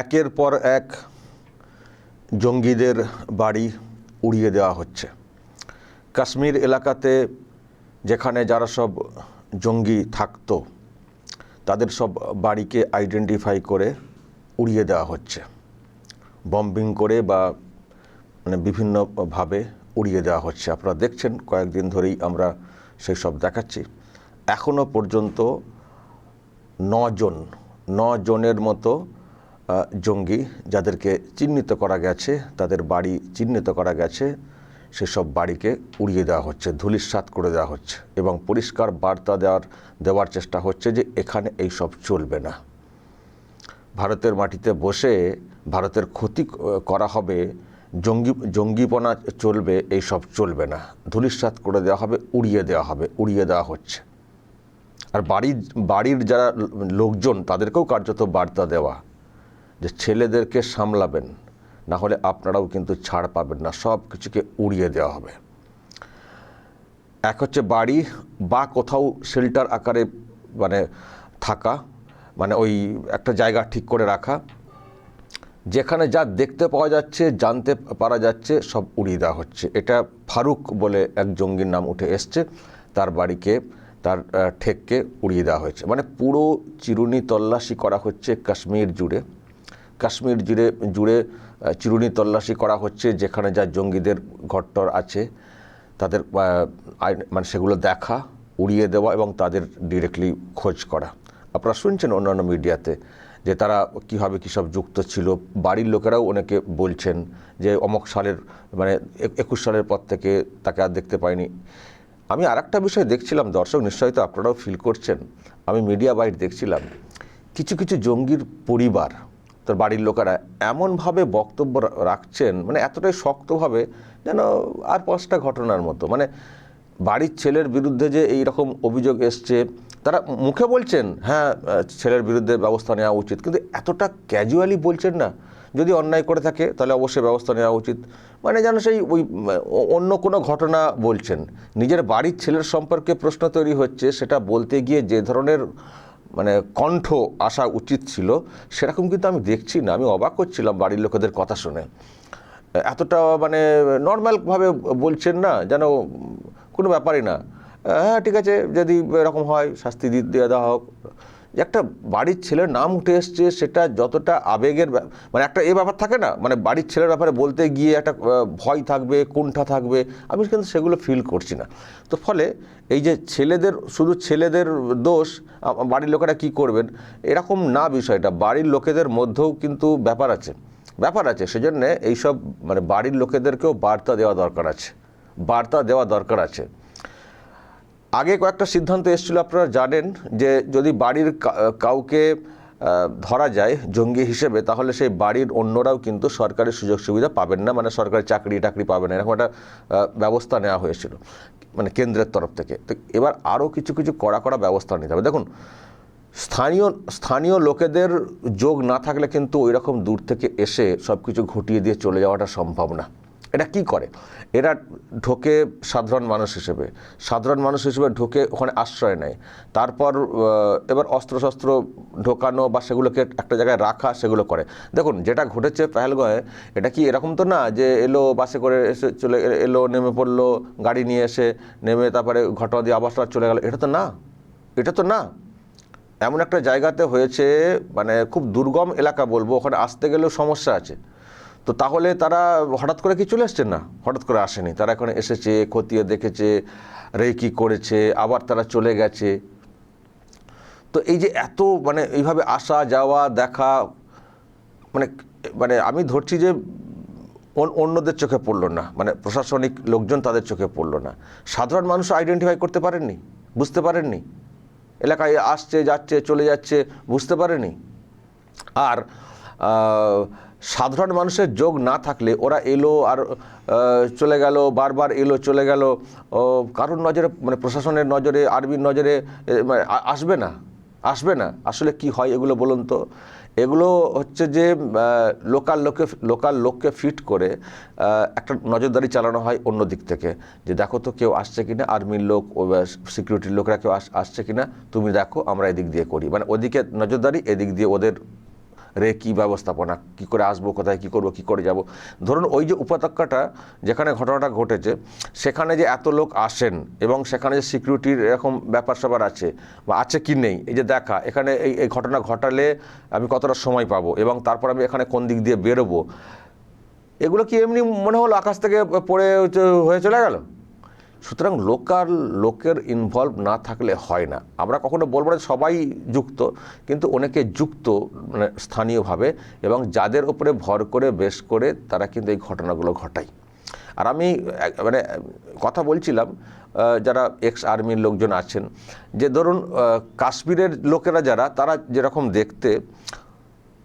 একের পর এক জঙ্গিদের বাড়ি উড়িয়ে দেওয়া হচ্ছে। কাশ্মীর এলাকাতে যেখানে যারা সব জঙ্গি থাকত, তাদের সব বাড়িকে আইডেন্টিফাই করে উড়িয়ে দেওয়া হচ্ছে। বম্বিং করে বা মানে বিভিন্নভাবে উড়িয়ে দেওয়া হচ্ছে। আপনারা দেখছেন, কয়েকদিন ধরেই আমরা সেই সব দেখাচ্ছি। এখনও পর্যন্ত নজন জনের মতো জঙ্গি যাদেরকে চিহ্নিত করা গেছে, তাদের বাড়ি চিহ্নিত করা গেছে, সেসব বাড়িকে উড়িয়ে দেওয়া হচ্ছে ধুলিস্বাত করে দেওয়া হচ্ছে এবং পরিষ্কার বার্তা দেওয়ার দেওয়ার চেষ্টা হচ্ছে যে এখানে এই সব চলবে না। ভারতের মাটিতে বসে ভারতের ক্ষতি করা হবে, জঙ্গি, জঙ্গিপনা চলবে, এই সব চলবে না। ধুলিস্বাত করে দেওয়া হবে, উড়িয়ে দেওয়া হবে, উড়িয়ে দেওয়া হচ্ছে। আর বাড়ির বাড়ির যারা লোকজন, তাদেরকেও কার্যত বার্তা দেওয়া যে ছেলেদেরকে সামলাবেন, না হলে আপনারাও কিন্তু ছাড় পাবেন না, সব কিছুকে উড়িয়ে দেওয়া হবে। এক হচ্ছে বাড়ি, বা কোথাও শেল্টার আকারে মানে থাকা মানে ওই একটা জায়গা ঠিক করে রাখা, যেখানে যা দেখতে পাওয়া যাচ্ছে, জানতে পারা যাচ্ছে, সব উড়িয়ে দেওয়া হচ্ছে। এটা ফারুক বলে এক জঙ্গির নাম উঠে এসছে, তার বাড়িকে, তার ঠেককে উড়িয়ে দেওয়া হয়েছে। মানে পুরো চিরুনি তল্লাশি করা হচ্ছে কাশ্মীর জুড়ে। কাশ্মীর জুড়ে জুড়ে চিরুনি তল্লাশি করা হচ্ছে, যেখানে যা জঙ্গিদের ঘরটর আছে, তাদের মানে সেগুলো দেখা, উড়িয়ে দেওয়া এবং তাদের ডিরেক্টলি খোঁজ করা। আপনারা শুনছেন অন্যান্য মিডিয়াতে যে তারা কীভাবে কী সব যুক্ত ছিল। বাড়ির লোকেরাও অনেকে বলছেন যে অমক সালের মানে একুশ সালের পর থেকে তাকে আর দেখতে পাইনি। আমি আর একটা বিষয় দেখছিলাম, দর্শক নিশ্চয়ই তো আপনারাও ফিল করছেন। আমি মিডিয়া বাইট দেখছিলাম, কিছু কিছু জঙ্গির পরিবার তার বাড়ির লোকেরা এমনভাবে বক্তব্য রাখছেন মানে এতটাই শক্তভাবে যেন আর পাঁচটা ঘটনার মতো। মানে বাড়ির ছেলের বিরুদ্ধে যে এই রকম অভিযোগ এসছে, তারা মুখে বলছেন হ্যাঁ ছেলের বিরুদ্ধে ব্যবস্থা নেওয়া উচিত। কিন্তু এতটা ক্যাজুয়ালি বলছেন না। যদি অন্যায় করে থাকে, তাহলে অবশ্যই ব্যবস্থা নেওয়া উচিত। মানে যেন সেই ওই অন্য কোনো ঘটনা বলছেন। নিজের বাড়ির ছেলের সম্পর্কে প্রশ্ন তৈরি হচ্ছে, সেটা বলতে গিয়ে যে ধরনের মানে কণ্ঠ আসা উচিত ছিল, সেরকম কিন্তু আমি দেখছি না। আমি অবাক করছিলাম বাড়ির লোকেদের কথা শুনে। এতটা মানে নর্মালভাবে বলছেন না, যেন কোনো ব্যাপারই না। হ্যাঁ ঠিক আছে, যদি এরকম হয়, শাস্তি দিয়ে দেওয়া হোক। যে একটা বাড়ির ছেলের নাম উঠে এসছে, সেটা যতটা আবেগের মানে একটা এ ব্যাপার থাকে না? মানে বাড়ির ছেলের ব্যাপারে বলতে গিয়ে একটা ভয় থাকবে কোনটা থাকবে, আমি কিন্তু সেগুলো ফিল করছি না। তো ফলে এই যে ছেলেদের, শুধু ছেলেদের দোষ বাড়ির লোকেরা কি করবেন? এরকম না বিষয়টা। বাড়ির লোকেদের মধ্যেও কিন্তু ব্যাপার আছে। ব্যাপার আছে সেজন্যে এইসব মানে বাড়ির লোকেদেরকেও বার্তা দেওয়া দরকার আছে। বার্তা দেওয়া দরকার আছে। আগে কয়েকটা সিদ্ধান্ত এসেছিল, আপনারা জানেন যে যদি বাড়ির কাউকে ধরা যায় জঙ্গি হিসেবে, তাহলে সেই বাড়ির অন্যরাও কিন্তু সরকারি সুযোগ সুবিধা পাবেন না মানে সরকারি চাকরি টাকরি পাবেন না, এরকম একটা ব্যবস্থা নেওয়া হয়েছিল মানে কেন্দ্রের তরফ থেকে। তো এবার আরও কিছু কিছু কড়া কড়া ব্যবস্থা নিতে হবে। দেখুন, স্থানীয় স্থানীয় লোকেদের যোগ না থাকলে কিন্তু ওই রকম দূর থেকে এসে সব কিছু ঘটিয়ে দিয়ে চলে যাওয়াটা সম্ভব না। এটা কি করে? এরা ঢোকে সাধারণ মানুষ হিসেবে। সাধারণ মানুষ হিসেবে ঢোকে ওখানে আশ্রয় নেয়। তারপর এবার অস্ত্রশস্ত্র ঢোকানো বা সেগুলোকে একটা জায়গায় রাখা সেগুলো করে। দেখুন, যেটা ঘটেছে পেহেলগয়ে এটা কি এরকম তো না যে এলো বাসে করে এসে চলে এলো, নেমে পড়ল, গাড়ি নিয়ে এসে নেমে তারপরে ঘটনা দিয়ে তারা চলে গেল? এটা তো না। এটা তো না। এমন একটা জায়গাতে হয়েছে মানে খুব দুর্গম এলাকা বলব, ওখানে আসতে গেলেও সমস্যা আছে। তো তাহলে তারা হঠাৎ করে কি চলে এসছেন না? হঠাৎ করে আসেনি। তারা এখানে এসেছে, খতিয়ে দেখেছে, রেকি করেছে, আবার তারা চলে গেছে। তো এই যে এত মানে এইভাবে আসা, যাওয়া, দেখা মানে মানে আমি ধরছি যে অন্যদের চোখে পড়ল না। মানে প্রশাসনিক লোকজন তাদের চোখে পড়ল না। সাধারণ মানুষ আইডেন্টিফাই করতে পারেননি? বুঝতে পারেননি? এলাকায় আসছে, যাচ্ছে, চলে যাচ্ছে, বুঝতে পারেনি? আর সাধারণ মানুষের যোগ না থাকলে ওরা এলো আর চলে গেল, বারবার এলো, চলে গেল কারোর নজরে মানে প্রশাসনের নজরে আর্মির নজরে মানে আসবে না আসবে না। আসলে কি হয় এগুলো বলুন তো? এগুলো হচ্ছে যে লোকাল লোকে, লোকাল লোককে ফিট করে একটা নজরদারি চালানো হয় অন্য দিক থেকে। যে দেখো তো কেউ আসছে কিনা, আর্মির লোক সিকিউরিটির লোকরা কেউ আস- আসছে কিনা, তুমি দেখো, আমরা এদিক দিয়ে করি। মানে ওদিকে নজরদারি, এদিক দিয়ে ওদের রে কী ব্যবস্থাপনা, কী করে আসব, কোথায় কী করব, কী করে যাব? ধরুন ওই যে উপত্যকাটা যেখানে ঘটনাটা ঘটেছে, সেখানে যে এত লোক আসেন এবং সেখানে যে সিকিউরিটির এরকম ব্যাপার স্যাপার আছে, বা আছে কি নেই, এই যে দেখা, এখানে এই এই ঘটনা ঘটালে আমি কতটা সময় পাবো এবং তারপর আমি এখানে কোন দিক দিয়ে বেরোবো, এগুলো কি এমনি মনে হলো আকাশ থেকে পড়ে হয়ে চলে গেল? সুতরাং লোকাল, লোকের ইনভলভ না থাকলে হয় না। আমরা কখনো বলব না সবাই যুক্ত, কিন্তু অনেকে যুক্ত মানে স্থানীয়ভাবে, এবং যাদের উপরে ভর করে, বেশ করে তারা কিন্তু এই ঘটনাগুলো ঘটায়। আর আমি মানে কথা বলছিলাম যারা এক্স আর্মির লোকজন আছেন, যে ধরুন কাশ্মীরের লোকেরা যারা, তারা যেরকম দেখতে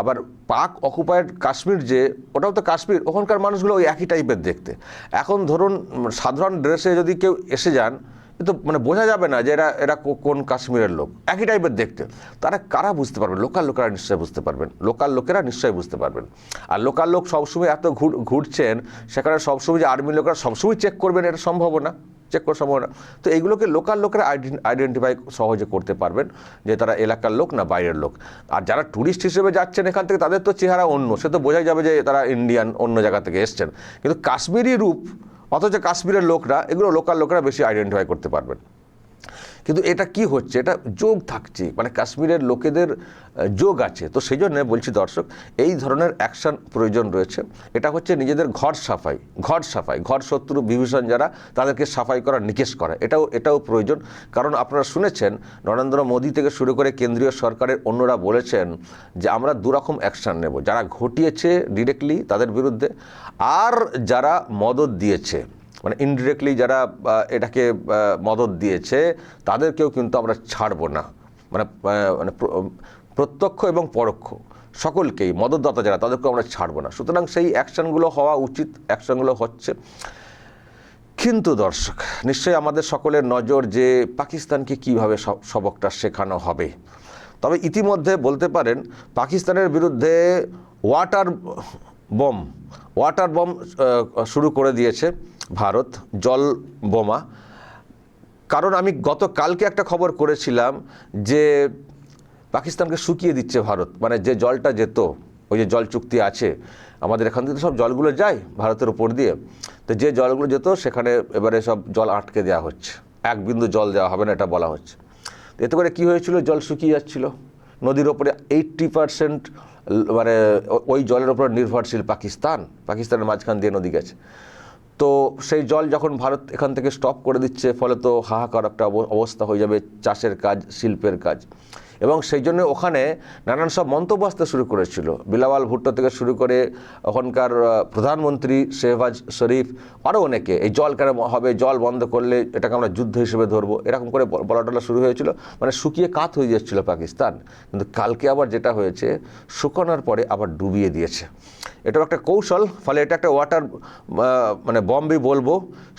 আবার পাক অকুপায়েড কাশ্মীর যে, ওটাও তো কাশ্মীর, ওখানকার মানুষগুলো ওই একই টাইপের দেখতে। এখন ধরুন সাধারণ ড্রেসে যদি কেউ এসে যান তো মানে বোঝা যাবে না যে এরা এরা কোন কাশ্মীরের লোক। একই টাইপের দেখতে। তারা কারা বুঝতে পারবেন? লোকাল লোকেরা নিশ্চয়ই বুঝতে পারবেন। লোকাল লোকেরা নিশ্চয়ই বুঝতে পারবেন। আর লোকাল লোক সবসময় এত ঘুর, ঘুরছেন, সেখানে সবসময় যে আর্মি লোকেরা সবসময় চেক করবেন, এটা সম্ভব না। চেক করা সম্ভব না। তো এইগুলোকে লোকাল লোকেরা আইডেন্টিফাই সহজে করতে পারবেন যে তারা এলাকার লোক না বাইরের লোক। আর যারা ট্যুরিস্ট হিসেবে যাচ্ছেন এখান থেকে তাদের তো চেহারা অন্য। সে তো বোঝাই যাবে যে তারা ইন্ডিয়ান অন্য জায়গা থেকে এসছেন। কিন্তু কাশ্মীরি রূপ, অথচ কাশ্মীরের লোকরা, এগুলো লোকাল লোকেরা বেশি আইডেন্টিফাই করতে পারবেন। কিন্তু এটা কি হচ্ছে? এটা যোগ থাকছে মানে কাশ্মীরের লোকেদের যোগ আছে। তো সেই জন্য বলছি দর্শক, এই ধরনের অ্যাকশন প্রয়োজন রয়েছে। এটা হচ্ছে নিজেদের ঘর সাফাই ঘর সাফাই, ঘর শত্রু, বিভীষণ যারা, তাদেরকে সাফাই করা নিকেশ করা। এটাও এটাও প্রয়োজন। কারণ আপনারা শুনেছেন, নরেন্দ্র মোদী থেকে শুরু করে কেন্দ্রীয় সরকারের অন্যরা বলেছেন যে, আমরা দুরকম অ্যাকশন নেব। যারা ঘটিয়েছে ডিরেক্টলি তাদের বিরুদ্ধে, আর যারা মদত দিয়েছে মানে ইনডিরেক্টলি যারা এটাকে মদত দিয়েছে, তাদেরকেও কিন্তু আমরা ছাড়বো না। মানে মানে প্রত্যক্ষ এবং পরোক্ষ। সকলকেই, মদতদাতা যারা, তাদেরকেও আমরা ছাড়বো না। সুতরাং সেই অ্যাকশনগুলো হওয়া উচিত, অ্যাকশনগুলো হচ্ছে। কিন্তু দর্শক, নিশ্চয়ই আমাদের সকলের নজর যে পাকিস্তানকে কীভাবে সব- সবকটা শেখানো হবে। তবে ইতিমধ্যে বলতে পারেন, পাকিস্তানের বিরুদ্ধে ওয়াটার বম ওয়াটার বম শুরু করে দিয়েছে। ভারত, জল বোমা। কারণ আমি গতকালকে একটা খবর করেছিলাম যে পাকিস্তানকে শুকিয়ে দিচ্ছে ভারত। মানে যে জলটা যেত, ওই যে জল চুক্তি আছে, আমাদের এখান থেকে সব জলগুলো যায় ভারতের উপর দিয়ে। তো যে জলগুলো যেত, সেখানে এবারে সব জল আটকে দেওয়া হচ্ছে। এক বিন্দু জল দেওয়া হবে না, এটা বলা হচ্ছে। এতে করে কী হয়েছিল? জল শুকিয়ে যাচ্ছিল। নদীর ওপরে এইট্টি পারসেন্ট মানে ওই জলের ওপর নির্ভরশীল পাকিস্তান। পাকিস্তানের মাঝখান দিয়ে নদী গেছে। তো সেই জল যখন ভারত এখান থেকে স্টপ করে দিচ্ছে, ফলে তো হাহাকার একটা অব- অবস্থা হয়ে যাবে চাষের কাজ, শিল্পের কাজ। এবং সেই জন্য ওখানে নানান সব মন্তব্য আসতে শুরু করেছিল। বিলাওয়াল ভুট্টো থেকে শুরু করে ওখানকার প্রধানমন্ত্রী শেহবাজ শরীফ, আরও অনেকে, এই জল কেন হবে, জল বন্ধ করলে এটাকে আমরা যুদ্ধ হিসেবে ধরবো, এরকম করে ব- বলা টলা শুরু হয়েছিল। মানে শুকিয়ে কাত হয়ে যাচ্ছিল পাকিস্তান। কিন্তু কালকে আবার যেটা হয়েছে, শুকানোর পরে আবার ডুবিয়ে দিয়েছে। এটাও একটা কৌশল, ফলে এটা একটা ওয়াটার মানে বম্বে বলব।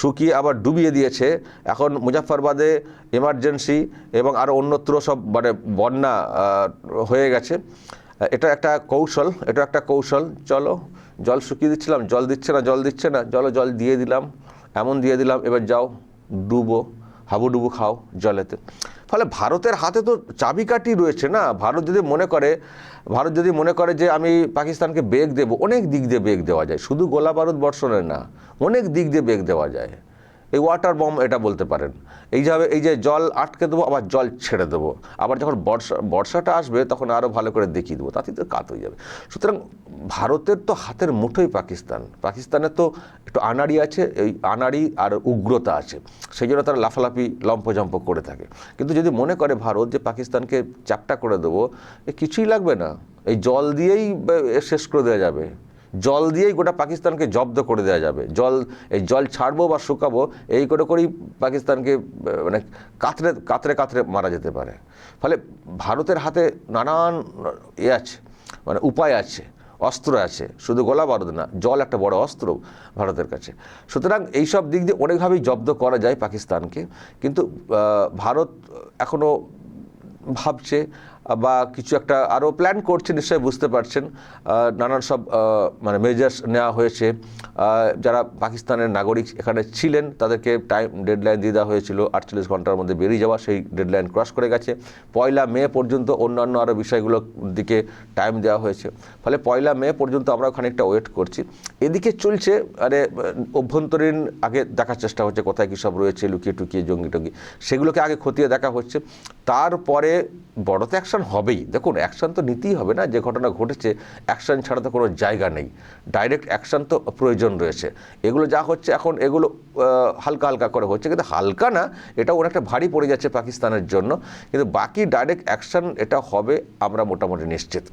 শুকিয়ে আবার ডুবিয়ে দিয়েছে। এখন মুজাফরবাদে এমার্জেন্সি এবং আরও অন্যত্র সব মানে বন্যা হয়ে গেছে। এটা একটা কৌশল এটা একটা কৌশল। চলো, জল শুকিয়ে দিচ্ছিলাম, জল দিচ্ছে না, জল দিচ্ছে না। চলো, জল দিয়ে দিলাম, এমন দিয়ে দিলাম, এবার যাও, ডুবো, হাবুডুবু খাও জলেতে। ফলে ভারতের হাতে তো চাবিকাঠি রয়েছে না? ভারত যদি মনে করে, ভারত যদি মনে করে যে আমি পাকিস্তানকে বেগ দেব, অনেক দিক দিয়ে বেগ দেওয়া যায়। শুধু গোলা বারুদ বর্ষণের না, অনেক দিক দিয়ে বেগ দেওয়া যায়। এই ওয়াটার বম এটা বলতে পারেন। এইভাবে এই যে জল আটকে দেবো, আবার জল ছেড়ে দেবো। আবার যখন বর্ষা, বর্ষাটা আসবে, তখন আরও ভালো করে দেখিয়ে দেবো, তাতেই তো কাত হয়ে যাবে। সুতরাং ভারতের তো হাতের মুঠোই পাকিস্তান। পাকিস্তানের তো একটু আনাড়ি আছে, এই আনাড়ি আর উগ্রতা আছে। সেই জন্য তারা লাফালাফি, লম্পজম্প করে থাকে। কিন্তু যদি মনে করে ভারত যে পাকিস্তানকে চ্যাপটা করে দেবো, এ কিছুই লাগবে না। এই জল দিয়েই শেষ করে দেওয়া যাবে। জল দিয়েই গোটা পাকিস্তানকে জব্দ করে দেওয়া যাবে। জল, এই জল ছাড়বো বা শুকাবো, এই করে করেই পাকিস্তানকে মানে কাতরে কাতরে কাতরে মারা যেতে পারে। ফলে ভারতের হাতে নানান এ আছে মানে উপায় আছে, অস্ত্র আছে, শুধু গোলা বারুদ না, জল একটা বড় অস্ত্র ভারতের কাছে। সুতরাং এইসব দিক দিয়ে অনেকভাবেই জব্দ করা যায় পাকিস্তানকে, কিন্তু ভারত এখনও ভাবছে বা কিছু একটা আরও প্ল্যান করছে নিশ্চয়ই বুঝতে পারছেন। নানান সব মানে মেজার্স নেওয়া হয়েছে। যারা পাকিস্তানের নাগরিক এখানে ছিলেন তাদেরকে টাইম ডেডলাইন দিয়ে দেওয়া হয়েছিল। আটচল্লিশ ঘণ্টার মধ্যে বেরিয়ে যাওয়া সেই ডেডলাইন ক্রস করে গেছে। পয়লা মে পর্যন্ত অন্যান্য আরও বিষয়গুলোর দিকে টাইম দেওয়া হয়েছে। ফলে পয়লা মে পর্যন্ত আমরা খানিকটা ওয়েট করছি। এদিকে চলছে আহ, অভ্যন্তরীণ আগে দেখার চেষ্টা হচ্ছে কোথায় কী সব রয়েছে লুকিয়ে টুকিয়ে জঙ্গি টঙ্গি সেগুলোকে আগে খতিয়ে দেখা হচ্ছে। তারপরে বড় তো অ্যাকশন হবেই। দেখুন অ্যাকশন তো নিতেই হবে না, যে ঘটনা ঘটেছে অ্যাকশন ছাড়া তো কোনো জায়গা নেই। ডাইরেক্ট অ্যাকশন তো প্রয়োজন রয়েছে। এগুলো যা হচ্ছে এখন, এগুলো হালকা হালকা করে হচ্ছে। কিন্তু হালকা না, এটা অনেকটা ভারী পড়ে যাচ্ছে পাকিস্তানের জন্য। কিন্তু বাকি ডাইরেক্ট অ্যাকশন এটা হবে, আমরা মোটামুটি নিশ্চিত।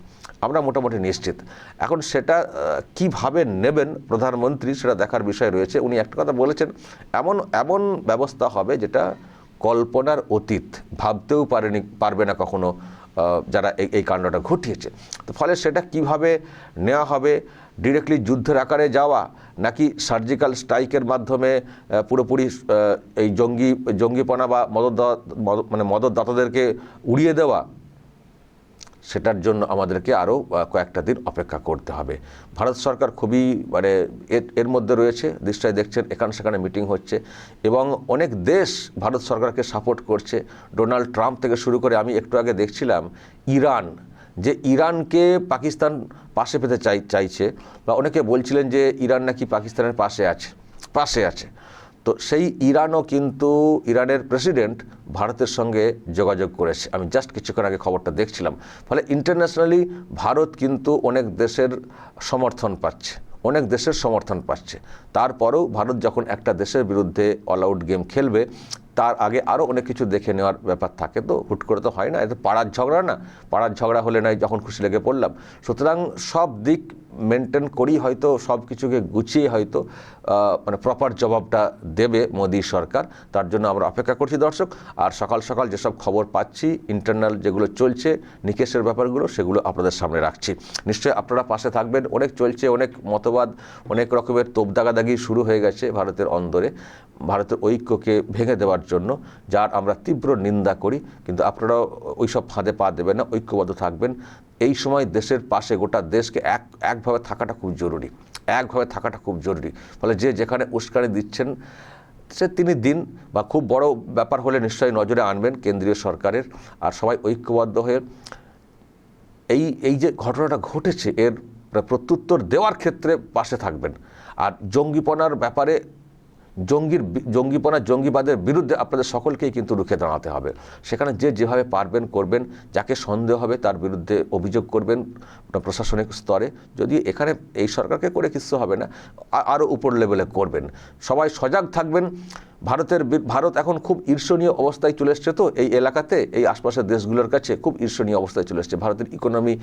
আমরা মোটামুটি নিশ্চিত। এখন সেটা কীভাবে নেবেন প্রধানমন্ত্রী, সেটা দেখার বিষয় রয়েছে। উনি একটা কথা বলেছেন, এমন এমন ব্যবস্থা হবে যেটা কল্পনার অতীত, ভাবতেও পারেনি, পারবে না কখনো যারা এই কাণ্ডটা ঘটিয়েছে। তো ফলে সেটা কীভাবে নেওয়া হবে? ডিরেক্টলি যুদ্ধের আকারে যাওয়া নাকি সার্জিক্যাল স্ট্রাইকের মাধ্যমে পুরোপুরি এই জঙ্গি জঙ্গিপনা বা মদত মানে মদতদাতাদেরকে উড়িয়ে দেওয়া সেটার জন্য আমাদেরকে আরও কয়েকটা দিন অপেক্ষা করতে হবে। ভারত সরকার খুবই মানে এর মধ্যে রয়েছে দৃষ্টায় দেখছেন, এখানে সেখানে মিটিং হচ্ছে এবং অনেক দেশ ভারত সরকারকে সাপোর্ট করছে। ডোনাল্ড ট্রাম্প থেকে শুরু করে আমি একটু আগে দেখছিলাম, ইরান, যে ইরানকে পাকিস্তান পাশে পেতে চাই, চাইছে বা অনেকে বলছিলেন যে ইরান নাকি পাকিস্তানের পাশে আছে পাশে আছে। তো সেই ইরানও কিন্তু ইরানের প্রেসিডেন্ট ভারতের সঙ্গে যোগাযোগ করেছে। আমি জাস্ট কিছুক্ষণ আগে খবরটা দেখছিলাম। ফলে ইন্টারন্যাশনালি ভারত কিন্তু অনেক দেশের সমর্থন পাচ্ছে, অনেক দেশের সমর্থন পাচ্ছে। তারপরেও ভারত যখন একটা দেশের বিরুদ্ধে অল আউট গেম খেলবে, তার আগে আরও অনেক কিছু দেখে নেওয়ার ব্যাপার থাকে। তো হুট করে তো হয় না এটা পাড়ার ঝগড়া না, পাড়ার ঝগড়া হলে নয় যখন খুশি লেগে পড়লাম। সুতরাং সব দিক মেনটেন করেই হয়তো সব কিছুকে গুছিয়ে হয়তো মানে প্রপার জবাবটা দেবে মোদী সরকার, তার জন্য আমরা অপেক্ষা করছি দর্শক। আর সকাল সকাল যেসব খবর পাচ্ছি ইন্টারনাল যেগুলো চলছে, নিকেশের ব্যাপারগুলো, সেগুলো আপনাদের সামনে রাখছি। নিশ্চয়ই আপনারা পাশে থাকবেন। অনেক চলছে, অনেক মতবাদ, অনেক রকমের তোপদাগাদাগি শুরু হয়ে গেছে ভারতের অন্দরে, ভারতের ঐক্যকে ভেঙে দেওয়ার জন্য, যার আমরা তীব্র নিন্দা করি। কিন্তু আপনারাও ওই সব ফাঁদে পা দেবেন না, ঐক্যবদ্ধ থাকবেন। এই সময় দেশের পাশে গোটা দেশকে এক, একভাবে থাকাটা খুব জরুরি, একভাবে থাকাটা খুব জরুরি। ফলে যে যেখানে উস্কানি দিচ্ছেন, সে তিনি দিন বা খুব বড় ব্যাপার হলে নিশ্চয়ই নজরে আনবেন কেন্দ্রীয় সরকারের। আর সবাই ঐক্যবদ্ধ হয়ে এই এই যে ঘটনাটা ঘটেছে, এর প্রত্যুত্তর দেওয়ার ক্ষেত্রে পাশে থাকবেন। আর জঙ্গিপনার ব্যাপারে জঙ্গির জঙ্গিপনা, জঙ্গিবাদের বিরুদ্ধে আপনাদের সকলকেই কিন্তু রুখে দাঁড়াতে হবে। সেখানে যে যেভাবে পারবেন করবেন, যাকে সন্দেহ হবে তার বিরুদ্ধে অভিযোগ করবেন প্রশাসনিক স্তরে। যদি এখানে এই সরকারকে করে কিছু হবে না আরও উপর লেভেলে করবেন। সবাই সজাগ থাকবেন। ভারতের ভারত এখন খুব ঈর্ষণীয় অবস্থায় চলে এসছে তো, এই এলাকাতে, এই আশপাশের দেশগুলোর কাছে খুব ঈর্ষণীয় অবস্থায় চলে এসছে। ভারতের ইকোনমি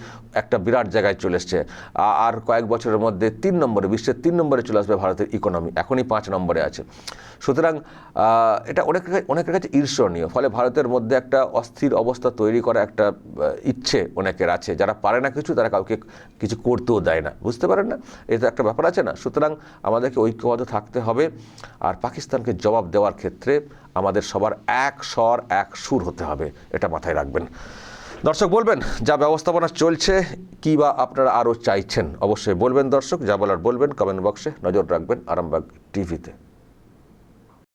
একটা বিরাট জায়গায় চলে এসছে। আর কয়েক বছরের মধ্যে তিন নম্বরে, বিশ্বের তিন নম্বরে চলে আসবে ভারতের ইকোনমি এখনই পাঁচ নম্বরে আছে। সুতরাং এটা অনেক অনেকের কাছে ঈর্ষণীয়। ফলে ভারতের মধ্যে একটা অস্থির অবস্থা তৈরি করা একটা ইচ্ছে অনেকের আছে। যারা পারে না কিছু, তারা কাউকে কিছু করতেও দেয় না। বুঝতে পারেন না? এটা একটা ব্যাপার আছে না? সুতরাং আমাদেরকে ঐক্যবদ্ধ থাকতে হবে। আর পাকিস্তানকে জবাব দেওয়ার ক্ষেত্রে আমাদের সবার এক স্বর, এক সুর হতে হবে, এটা মাথায় রাখবেন। দর্শক, বলবেন, যা ব্যবস্থাপনা চলছে, কি বা আপনারা আরও চাইছেন? অবশ্যই বলবেন দর্শক, যা বলার বলবেন কমেন্ট বক্সে নজর রাখবেন আরামবাগ টিভিতে